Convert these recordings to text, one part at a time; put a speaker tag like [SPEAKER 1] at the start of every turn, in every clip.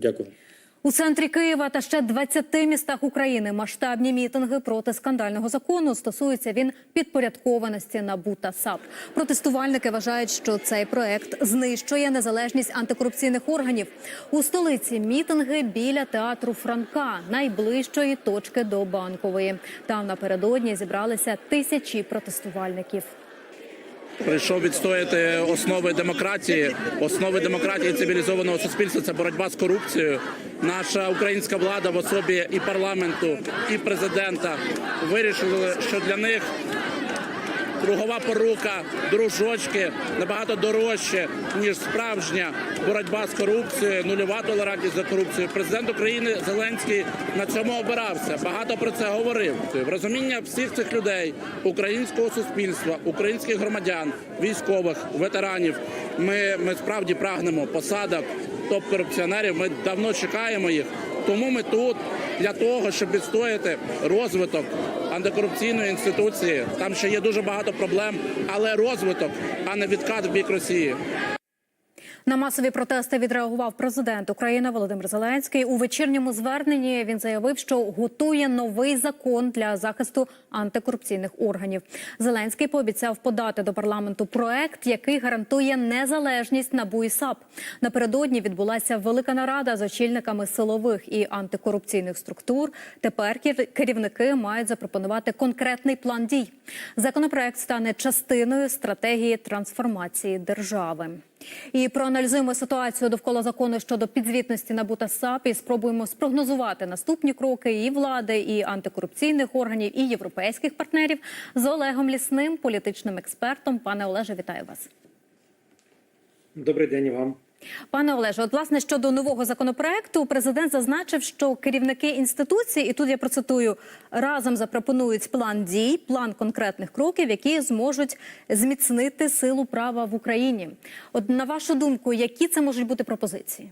[SPEAKER 1] Дякую.
[SPEAKER 2] У центрі Києва та ще 20 містах України масштабні мітинги проти скандального закону. Стосується він підпорядкованості НАБУ та САП. Протестувальники вважають, що цей проект знищує незалежність антикорупційних органів. У столиці мітинги біля театру Франка, найближчої точки до банкової. Там напередодні зібралися тисячі протестувальників.
[SPEAKER 3] Прийшов відстояти основи демократії, основи демократії цивілізованого суспільства це боротьба з корупцією. Наша українська влада в особі і парламенту, і президента вирішили, що для них кругова порука, дружочки набагато дорожче ніж справжня боротьба з корупцією, нульова толерантність за корупцію. Президент України Зеленський на цьому обирався. Багато про це говорив. Розуміння всіх цих людей, українського суспільства, українських громадян, військових, ветеранів. Ми, ми справді прагнемо посадок топ-корупціонерів. Ми давно чекаємо їх. Тому ми тут для того, щоб відстояти розвиток антикорупційної інституції. Там ще є дуже багато проблем, але розвиток, а не відкат в бік Росії.
[SPEAKER 2] На масові протести відреагував президент України Володимир Зеленський. У вечірньому зверненні він заявив, що готує новий закон для захисту антикорупційних органів. Зеленський пообіцяв подати до парламенту проект, який гарантує незалежність НАБУ і САП. Напередодні відбулася велика нарада з очільниками силових і антикорупційних структур. Тепер кер- керівники мають запропонувати конкретний план дій. Законопроект стане частиною стратегії трансформації держави. І проаналізуємо ситуацію довкола закону щодо підзвітності НАБУ та САП і спробуємо спрогнозувати наступні кроки і влади, і антикорупційних органів, і європейських партнерів з Олегом Лісним, політичним експертом. Пане Олеже, вітаю вас.
[SPEAKER 1] Добрий день вам.
[SPEAKER 2] Пане Олеже, от власне щодо нового законопроекту, президент зазначив, що керівники інституцій, і тут я процитую, разом запропонують план дій, план конкретних кроків, які зможуть зміцнити силу права в Україні. От на вашу думку, які це можуть бути пропозиції?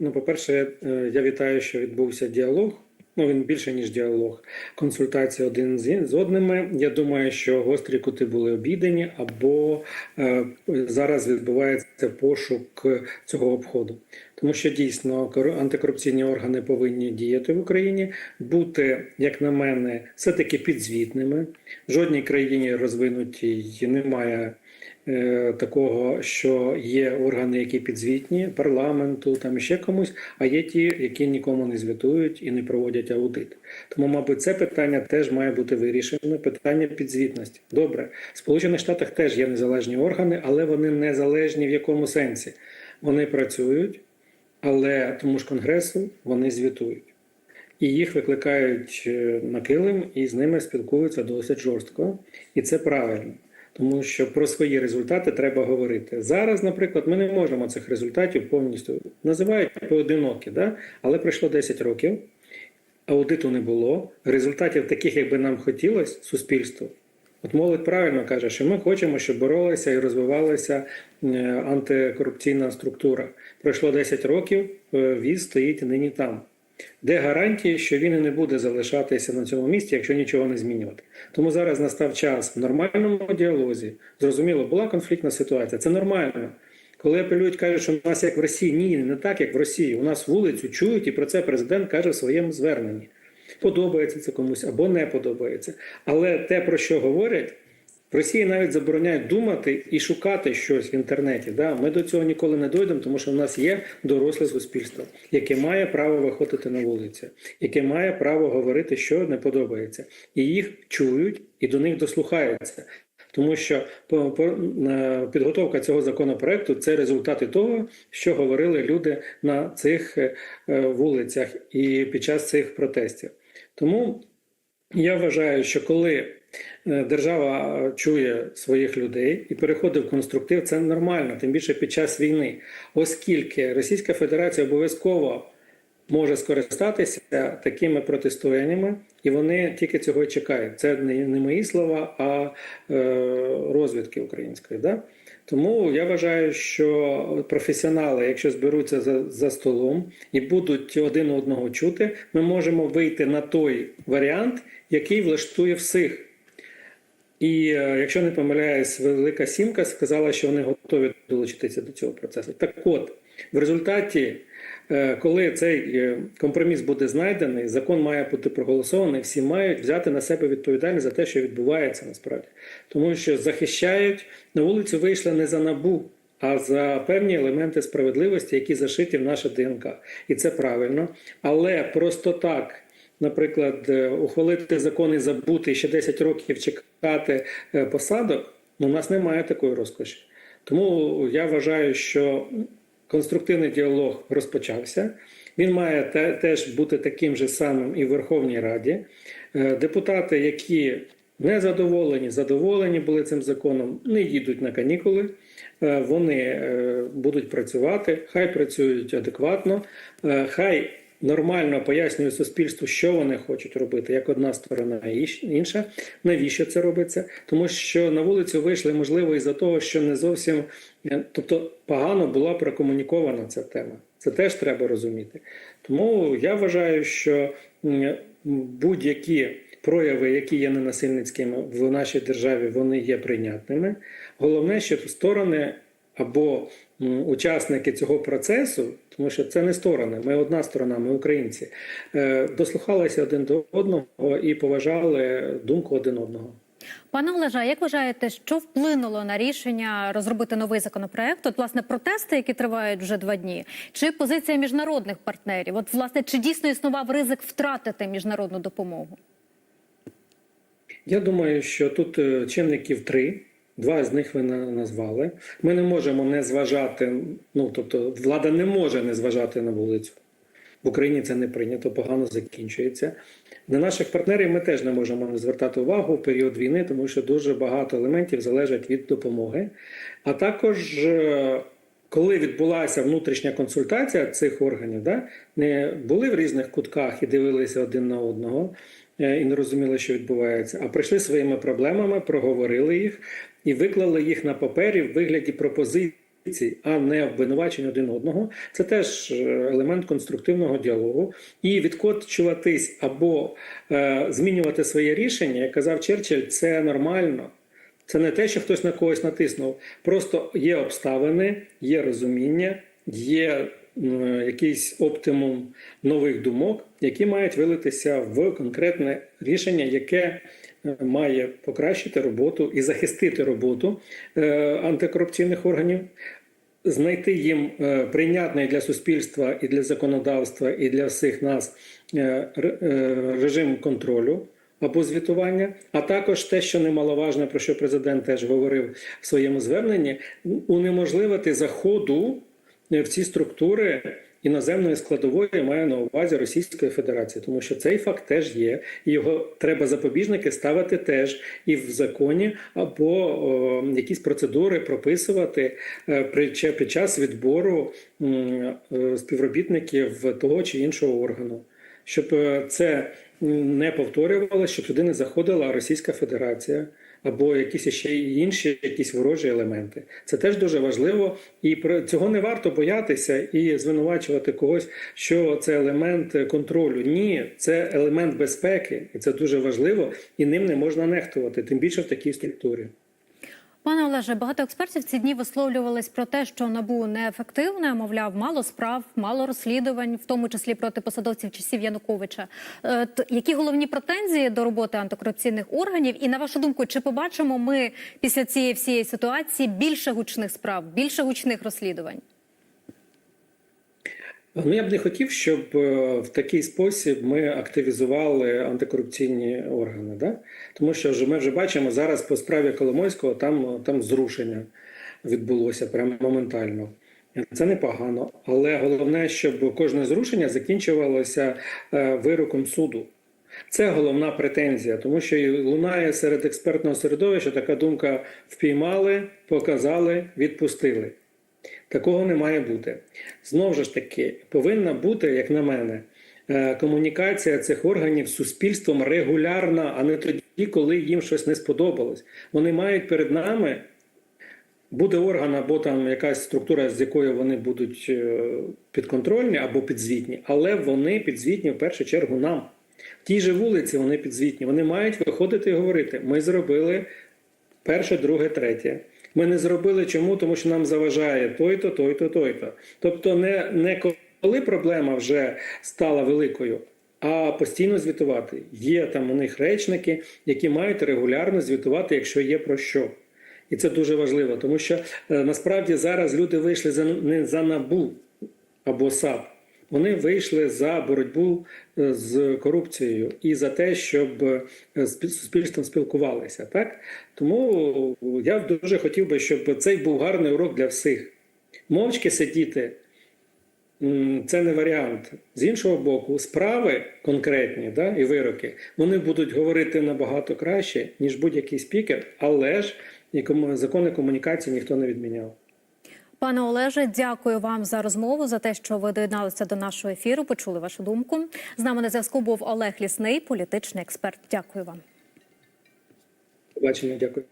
[SPEAKER 1] Ну, по-перше, е, я вітаю, що відбувся діалог. Ну, він більше ніж діалог, консультація один з одними. Я думаю, що гострі кути були обійдені, або е, зараз відбувається пошук цього обходу. Тому що дійсно кор- антикорупційні органи повинні діяти в Україні, бути, як на мене, все-таки підзвітними. В жодній країні розвинутій немає такого, що є органи, які підзвітні парламенту, там ще комусь, а є ті, які нікому не звітують і не проводять аудит. Тому, мабуть, це питання теж має бути вирішено. Питання підзвітності. Добре, в Сполучених Штатах теж є незалежні органи, але вони незалежні в якому сенсі? Вони працюють, але тому ж конгресу вони звітують. І їх викликають е, на килим, і з ними спілкуються досить жорстко, і це правильно. Тому що про свої результати треба говорити. Зараз, наприклад, ми не можемо цих результатів повністю називають поодинокі, да? але пройшло 10 років, аудиту не було, результатів таких, як би нам хотілося, суспільству. От молодь правильно каже, що ми хочемо, щоб боролася і розвивалася е, антикорупційна структура. Пройшло 10 років, е, віз стоїть нині там. Де гарантії, що він і не буде залишатися на цьому місці, якщо нічого не змінювати? Тому зараз настав час в нормальному діалозі. Зрозуміло, була конфліктна ситуація. Це нормально. Коли апелюють, кажуть, що у нас як в Росії, ні, не так, як в Росії. У нас вулицю чують, і про це президент каже в своєму зверненні. Подобається це комусь або не подобається. Але те, про що говорять, в Росії навіть забороняють думати і шукати щось в інтернеті. Да? Ми до цього ніколи не дойдемо, тому що в нас є доросле суспільство, яке має право виходити на вулицю, яке має право говорити, що не подобається. І їх чують і до них дослухаються. Тому що е, підготовка цього законопроекту це результати того, що говорили люди на цих е, е, вулицях і під час цих протестів. Тому я вважаю, що коли держава е, чує своїх людей і переходить в конструктив, це нормально, тим більше під час війни, оскільки Російська Федерація обов'язково може скористатися такими протистояннями, і вони тільки цього й чекають. Це не, не мої слова, а е, розвідки української. Да? Тому я вважаю, що професіонали, якщо зберуться за, за столом і будуть один одного чути, ми можемо вийти на той варіант, який влаштує всіх. І е, якщо не помиляюсь, велика сімка сказала, що вони готові долучитися до цього процесу. Так от, В результаті, е, коли цей е, компроміс буде знайдений, закон має бути проголосований, всі мають взяти на себе відповідальність за те, що відбувається насправді, тому що захищають на вулицю вийшли не за набу. А за певні елементи справедливості, які зашиті в наше ДНК, і це правильно. Але просто так, наприклад, ухвалити закон і забути ще 10 років чекати е, посадок, ну, у нас немає такої розкоші. Тому я вважаю, що конструктивний діалог розпочався. Він має теж бути таким же самим і в Верховній Раді. Е, Депутати, які не задоволені, задоволені були цим законом, не їдуть на канікули. Е, Вони будуть працювати, хай працюють адекватно, хай нормально пояснюють суспільству, що вони хочуть робити, як одна сторона інша. Навіщо це робиться? Тому що на вулицю вийшли, можливо, із-за того, що не зовсім, е, тобто погано була прокомунікована ця тема. Це теж треба розуміти. Тому я вважаю, що будь-які прояви, які є ненасильницькими в нашій державі, вони є прийнятними. Головне, щоб сторони або учасники цього процесу, тому що це не сторони, ми одна сторона, ми українці, е, дослухалися один до одного і поважали думку один одного.
[SPEAKER 2] Пане Олеже, а як вважаєте, що вплинуло на рішення розробити новий законопроект? От власне протести, які тривають вже два дні, чи позиція міжнародних партнерів? От власне чи дійсно існував ризик втратити міжнародну допомогу?
[SPEAKER 1] Я думаю, що тут е, чинників три. Два з них ви назвали. Ми не можемо не зважати. Ну тобто, влада не може не зважати на вулицю. В Україні це не прийнято, погано закінчується. На наших партнерів ми теж не можемо не звертати увагу в період війни, тому що дуже багато елементів залежать від допомоги. А також, е, коли відбулася внутрішня консультація цих органів, да, не були в різних кутках і дивилися один на одного е, і не розуміли, що відбувається, а прийшли своїми проблемами, проговорили їх і виклали їх на папері в вигляді пропозицій а не обвинувачень один одного, це теж е, елемент конструктивного діалогу. І відкочуватись або е, змінювати своє рішення, як казав Черчилль, це нормально. Це не те, що хтось на когось натиснув. Просто є обставини, є розуміння, є якийсь оптимум нових думок, які мають вилитися в конкретне рішення, яке е, має покращити роботу і захистити роботу е, антикорупційних органів. Знайти їм е, прийнятний для суспільства і для законодавства, і для всіх нас е, ре- е, режим контролю або звітування, а також те, що немаловажне, про що президент теж говорив в своєму зверненні, унеможливити заходу е, в ці структури іноземної складової маю на увазі Російської Федерації, тому що цей факт теж є, і його треба запобіжники ставити теж і в законі, або о, якісь процедури прописувати е, при під час відбору е, співробітників того чи іншого органу, щоб е, це не повторювалося, щоб туди не заходила Російська Федерація. Або якісь ще інші якісь ворожі елементи. Це теж дуже важливо, і про цього не варто боятися і звинувачувати когось, що це елемент контролю. Ні, це елемент безпеки, і це дуже важливо, і ним не можна нехтувати, тим більше в такій структурі.
[SPEAKER 2] Пане Олеже, багато експертів ці дні висловлювались про те, що набу неефективне, мовляв, мало справ, мало розслідувань, в тому числі проти посадовців часів Януковича. Е, Які головні претензії до роботи антикорупційних органів? І на вашу думку, чи побачимо ми після цієї всієї ситуації більше гучних справ, більше гучних розслідувань?
[SPEAKER 1] Ну я б не хотів, щоб е, в такий спосіб ми активізували антикорупційні органи, да? тому що вже ми вже бачимо зараз по справі Коломойського там, там зрушення відбулося прямо моментально. Це непогано, але головне, щоб кожне зрушення закінчувалося е, вироком суду. Це головна претензія, тому що і лунає серед експертного середовища така думка: впіймали, показали, відпустили. Такого не має бути. Знову ж таки, повинна бути, як на мене, е, комунікація цих органів з суспільством регулярна, а не тоді, коли їм щось не сподобалось. Вони мають перед нами. Буде орган або там якась структура, з якою вони будуть е, підконтрольні або підзвітні, але вони підзвітні в першу чергу нам. В тій же вулиці вони підзвітні. Вони мають виходити і говорити: ми зробили перше, друге, третє. Ми не зробили чому, тому що нам заважає той-то, той-то, той-то. Тобто, не, не коли проблема вже стала великою, а постійно звітувати. Є там у них речники, які мають регулярно звітувати, якщо є про що. І це дуже важливо, тому що е, насправді зараз люди вийшли за не за набу або САП. Вони вийшли за боротьбу е, з корупцією і за те, щоб е, з суспільством спілкувалися. Так тому я дуже хотів би, щоб цей був гарний урок для всіх. Мовчки сидіти це не варіант. З іншого боку, справи конкретні да, і вироки вони будуть говорити набагато краще, ніж будь-який спікер, але ж закони комунікації ніхто не відміняв.
[SPEAKER 2] Пане Олеже, дякую вам за розмову за те, що ви доєдналися до нашого ефіру. Почули вашу думку. З нами на зв'язку був Олег Лісний, політичний експерт. Дякую вам.
[SPEAKER 1] Побачення, дякую.